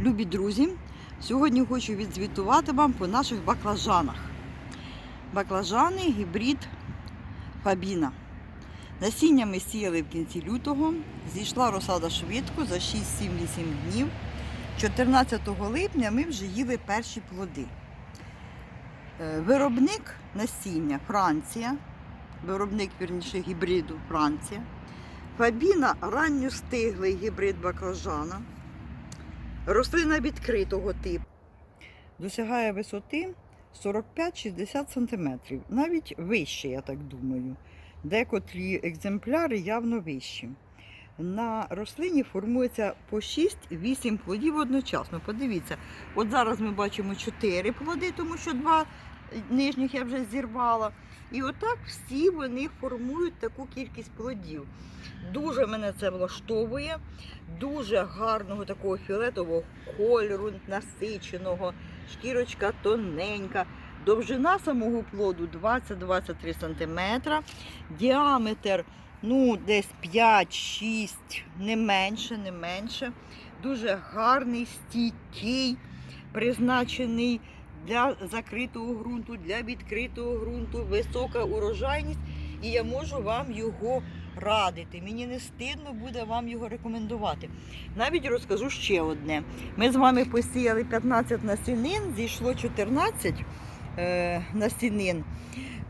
Любі друзі, сьогодні хочу відзвітувати вам по наших баклажанах. Баклажани гібрид Фабіна. Насіння ми сіяли в кінці лютого, зійшла розсада швидко за 6-7-8 днів. 14 липня ми вже їли перші плоди. Е, Виробник насіння Франція, виробник вірніше гібриду Франція. Фабіна ранньостиглий гібрид баклажана. Рослина відкритого типу. Досягає висоти 45-60 см. Навіть вище, я так думаю. Декотрі екземпляри явно вищі. На рослині формується по 6-8 плодів одночасно. Подивіться, от зараз ми бачимо 4 плоди, тому що два нижніх я вже зірвала. І отак всі вони формують таку кількість плодів. Дуже мене це влаштовує, дуже гарного такого фіолетового кольору, насиченого, шкірочка тоненька. Довжина самого плоду 20-23 см, діаметр ну, десь 5-6, не менше, не менше. Дуже гарний, стійкий, призначений для закритого ґрунту, для відкритого ґрунту, висока урожайність. І я можу вам його радити. Мені не стидно буде вам його рекомендувати. Навіть розкажу ще одне. Ми з вами посіяли 15 насінин, зійшло 14 е, насінин.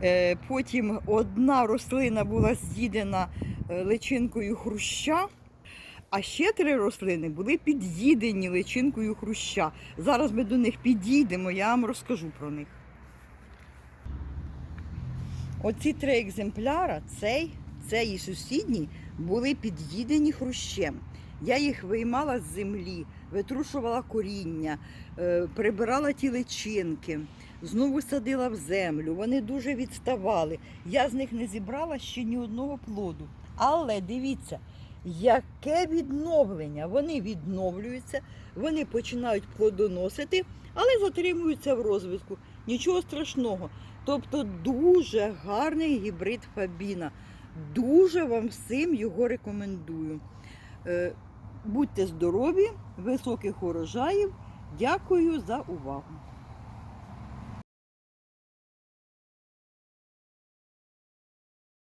Е, потім одна рослина була з'їдена е, личинкою хруща. А ще три рослини були під'їдені личинкою хруща. Зараз ми до них підійдемо, я вам розкажу про них. Оці три екземпляра, цей, цей і сусідній, були під'їдені хрущем. Я їх виймала з землі, витрушувала коріння, е, прибирала ті личинки, знову садила в землю. Вони дуже відставали. Я з них не зібрала ще ні одного плоду. Але дивіться, яке відновлення. Вони відновлюються, вони починають плодоносити, але затримуються в розвитку. Нічого страшного. Тобто дуже гарний гібрид Фабіна. Дуже вам всім його рекомендую. Е, Будьте здорові, високих урожаїв. Дякую за увагу.